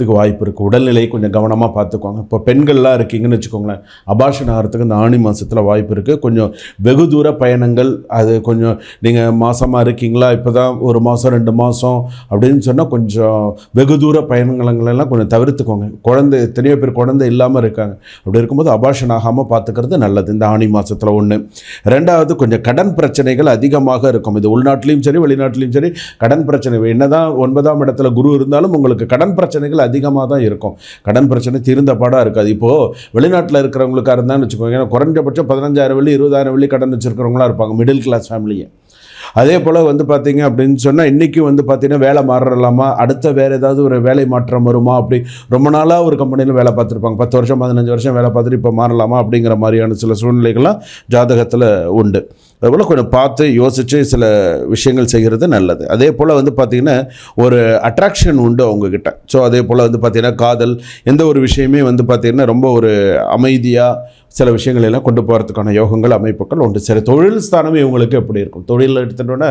இதுக்கு வாய்ப்பு இருக்குது உடல்நிலை கொஞ்சம் கவனமாக பார்த்துக்கோங்க. இப்போ பெண்கள்லாம் இருக்கீங்கன்னு வச்சுக்கோங்களேன் அபாஷன் ஆகிறதுக்கு இந்த ஆணி மாதத்தில் வாய்ப்பு இருக்குது கொஞ்சம் வெகு தூர பயணங்கள் அது கொஞ்சம் நீங்கள் மாதமாக இருக்கீங்களா இப்போ தான் ஒரு மாதம் ரெண்டு மாதம் அப்படின்னு சொன்னால் கொஞ்சம் வெகு தூர பயணங்களெல்லாம் கொஞ்சம் தவிர்த்துக்கோங்க. குழந்தை எத்தனையோ பேர் குழந்தை இல்லாமல் இருக்காங்க. அப்படி இருக்கும்போது அபாஷன் ஆகாமல் பார்த்துக்கிறது நல்லது. இந்த ஆணி மாதத்தில் ஒன்று ரெண்டாவது கொஞ்சம் கடன் பிரச்சனைகள் அதிகமாக இருக்கும். இது உள்நாட்டிலையும் சரி வெளிநாட்டிலையும் சரி கடன் பிரச்சனை. என்னதான் ஒன்பதாம் இடத்துல குரு இருந்தாலும் உங்களுக்கு கடன் பிரச்சனைகள் அதிகமாக தான் இருக்கும். கடன் பிரச்சனை தீர்ந்த பாடாக இருக்காது. இப்போது வெளிநாட்டில் இருக்கிறவங்களுக்காக இருந்தான்னு வச்சுக்கோங்க ஏன்னா குறைஞ்சபட்சம் பதினஞ்சாயிரம் வெள்ளி இருபதாயிரம் வெள்ளி கடன் வச்சுருக்கிறவங்களாம் இருப்பாங்க மிடில் கிளாஸ் ஃபேமிலியை அதே போல் வந்து பார்த்தீங்க அப்படின்னு சொன்னால் இன்றைக்கி வந்து பார்த்தீங்கன்னா வேலை மாறலாமா? அடுத்த வேறு ஏதாவது ஒரு வேலை மாற்றம் வருமா? அப்படி ரொம்ப நாளாக ஒரு கம்பெனியில் வேலை பார்த்துருப்பாங்க. பத்து வருஷம் பதினஞ்சு வருஷம் வேலை பார்த்துட்டு இப்போ மாறலாமா? அப்படிங்கிற மாதிரியான சில சூழ்நிலைகள்லாம் ஜாதகத்தில் உண்டு. அதுபோல் கொஞ்சம் பார்த்து யோசித்து சில விஷயங்கள் செய்கிறது நல்லது. அதே போல் வந்து பார்த்திங்கன்னா ஒரு அட்ராக்ஷன் உண்டு அவங்கக்கிட்ட ஸோ அதே போல் வந்து பார்த்திங்கன்னா காதல் எந்த ஒரு விஷயமே வந்து பார்த்திங்கன்னா ரொம்ப ஒரு அமைதியாக சில விஷயங்கள் எல்லாம் கொண்டு போகிறதுக்கான யோகங்கள் அமைப்புகள் உண்டு. சரி தொழில் ஸ்தானம் இவங்களுக்கு எப்படி இருக்கும்? தொழில் எடுத்துட்டோன்னா